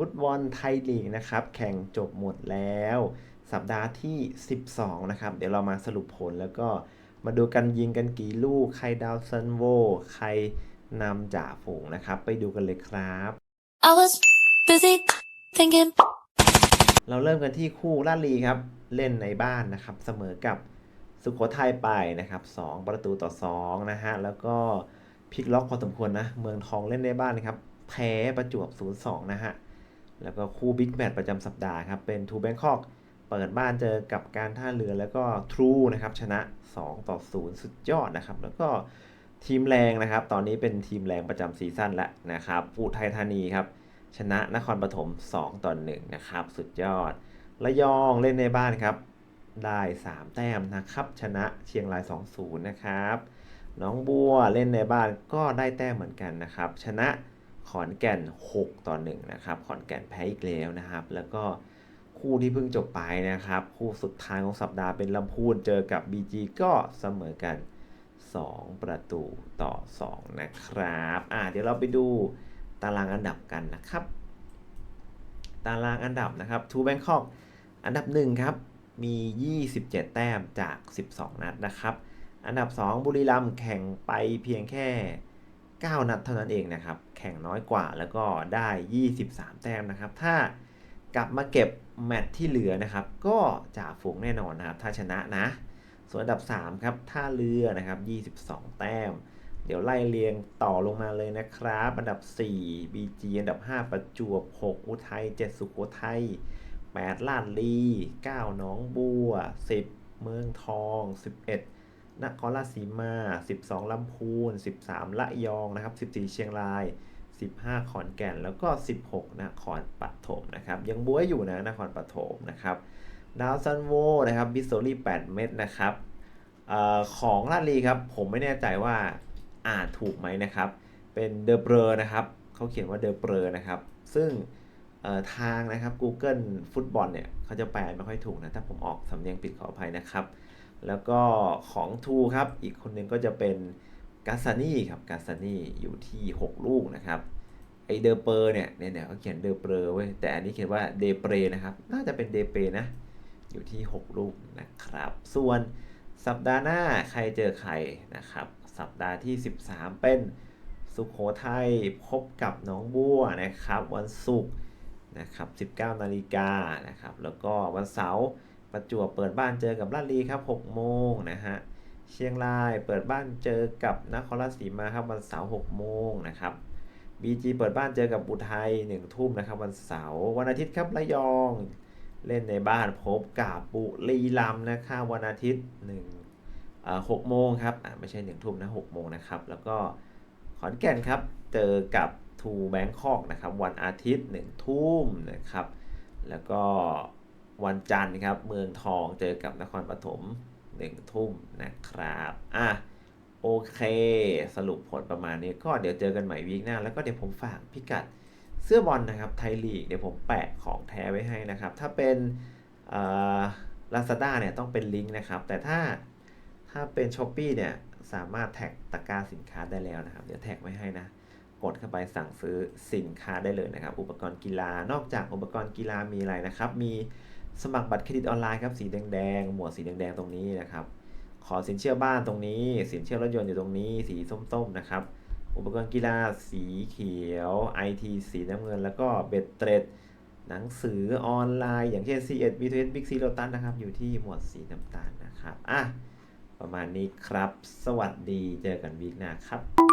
ฟุตบอลไทยลีกนะครับ แข่งจบหมดแล้ว สัปดาห์ที่ 12 นะครับ เดี๋ยวเรามาสรุปผลแล้วก็มาดูกันยิงกันกี่ลูก ใครดาวซันโว ใครนำจ่าฝูงนะครับ ไปดูกันเลยครับ I was busy thinking. เราเริ่มกันที่คู่ลาดลีครับ เล่นในบ้านนะครับ เสมอกับสุโขทัยไปนะครับ 2 ประตูต่อ 2 นะฮะ แล้วก็พลิกล็อกพอสมควรนะ เมืองทองเล่นในบ้านนะครับ แพ้ประจวบ 0-2 นะฮะ แล้วก็คู่บิ๊กแมตช์ประจำสัปดาห์ครับ เป็นทูแบงคอกเปิดบ้านเจอกับการท่าเรือแล้วก็ทรูนะครับ ชนะ 2 ต่อ 0 สุดยอดนะครับ แล้วก็ทีมแรงนะครับ ตอนนี้เป็นทีมแรงประจำซีซั่นแล้วนะครับอุทัยธานีครับ ชนะนครปฐม2ต่อ1นะครับ สุดยอดระยองเล่นในบ้านครับ ได้ 3 แต้มนะครับ ชนะเชียงราย 2-0 นะครับน้องบัวเล่นในบ้านก็ได้แต้มเหมือนกันนะครับ ชนะ ขอนแก่น 6 ต่อ1นะครับขอนแก่นแพ้อีกแล้วนะครับ แล้วก็คู่ที่เพิ่งจบไปนะครับ คู่สุดท้ายของสัปดาห์เป็นลำพูนเจอกับ BG ก็เสมอกัน 2 ประตูต่อ 2 นะครับอ่าเดี๋ยวเราไปดูตารางอันดับกันนะครับ ตารางอันดับนะครับทูแบงคอกอันดับ1ครับมี 27 แต้มจาก 12 นัดนะครับ อันดับ 2 บุรีรัมย์แข่งไปเพียงแค่ 9 นัดเท่านั้นเองนะครับ แข่งน้อยกว่าแล้วก็ได้ 23 แต้มนะครับ ถ้ากลับมาเก็บแมตช์ที่เหลือนะครับ ก็จ่าฝูงแน่นอนนะครับ ถ้าชนะนะ ส่วนอันดับ 3 ครับท่าเรือนะครับ 22 แต้ม เดี๋ยวไล่เรียงต่อลงมาเลยนะครับ อันดับ 4 BG อันดับ 5 ประจวบ 6 อุทัย 7 สุโขทัย 8 ลาดลี9หนองบัว 10 เมืองทอง 11 นครราชสีมา 12 ลำพูน 13 ละยองนะครับ 14 เชียงราย 15 ขอนแก่น แล้วก็ 16 นครปฐมนะครับ ยังบวยอยู่นะนครปฐมนะครับ ดาวซันโวนะครับบิสโซลี่ 8 เม็ดนะครับออของลาดลีครับ ผมไม่แน่ใจว่าอ่านถูกไหมนะครับ เป็นเดอเบรนะครับ เขาเขียนว่าเดอเบรนะครับ ซึ่งทางนะครับ Google ฟุตบอลเนี่ยเขาจะแปลไม่ค่อยถูกนะ ถ้าผมออกสำเนียงผิดขออภัยนะครับ แล้วก็ของทูครับ อีกคนหนึงก็จะเป็นกาซานี่ครับกาซานี่อยู่ที่ 6 ลูกนะครับไอเดอเปอร์เนี่ยเนี่ยเนี่ยเขาเขียนเดอเปอร์เว้ยแต่อันนี้เขียนว่าเดเปรนะครับ น่าจะเป็นเดเปนะ อยู่ที่ 6 ลูกนะครับ ส่วนสัปดาห์หน้าใครเจอใครนะครับ สัปดาห์ที่ 13 เป็นสุขโขทัยพบกับหนองบัวนะครับ วันศุกร์นะครับ 19 นาฬิกานะครับ แล้วก็วันเสาร์ ประจวบเปิดบ้านเจอกับลาดลีครับ6โมงนะฮะเชียงรายเปิดบ้านเจอกับนครราชสีมาครับวันเสาร์6โมงนะครับ BG เปิดบ้านเจอกับอุทัย1ทุ่มนะครับวันเสาร์วันอาทิตย์ครับระยองเล่นในบ้านพบกับบุรีรัมย์นะครับวันอาทิตย์1อ่า6โมงครับอ่าไม่ใช่1ทุ่มนะ6โมงนะครับแล้วก็ขอนแก่นครับเจอกับทูแบงคอกนะครับวันอาทิตย์1ทุ่มนะครับแล้วก็ วันจันทร์ครับ เมืองทองเจอกับนครปฐม1ทุ่มนะครับ อะ โอเค สรุปผลประมาณนี้ก็เดี๋ยวเจอกันใหม่วีคหน้า แล้วก็เดี๋ยวผมฝากพิกัดเสื้อบอลนะครับ ไทยลีก เดี๋ยวผมแปะของแท้ไว้ให้นะครับ ถ้าเป็นลาซาด้าเนี่ยต้องเป็นลิงก์นะครับ แต่ถ้าถ้าเป็น s h อ p e e เนี่ยสามารถแท็กตะกร้าสินค้าได้แล้วนะครับ เดี๋ยวแท็กไว้ให้นะ กดเข้าไปสั่งซื้อสินค้าได้เลยนะครับ อุปกรณ์กีฬานอกจากอุปกรณ์กีฬามีอะไรนะครับ มี สมัครบัตรเครดิตออนไลน์ครับสีแดงๆหมวดสีแดงๆตรงนี้นะครับ ขอสินเชื่อบ้านตรงนี้ สินเชื่อรถยนต์อยู่ตรงนี้ สีส้มๆนะครับ อุปกรณ์กีฬาสีเขียว IT สีน้ำเงิน แล้วก็เบ็ดเตร็ดหนังสือออนไลน์ อย่างเช่น C1 B2S Big C Lotus นะครับ อยู่ที่หมวดสีน้ำตาลนะครับอะประมาณนี้ครับ สวัสดีเจอกันวีคหน้าครับ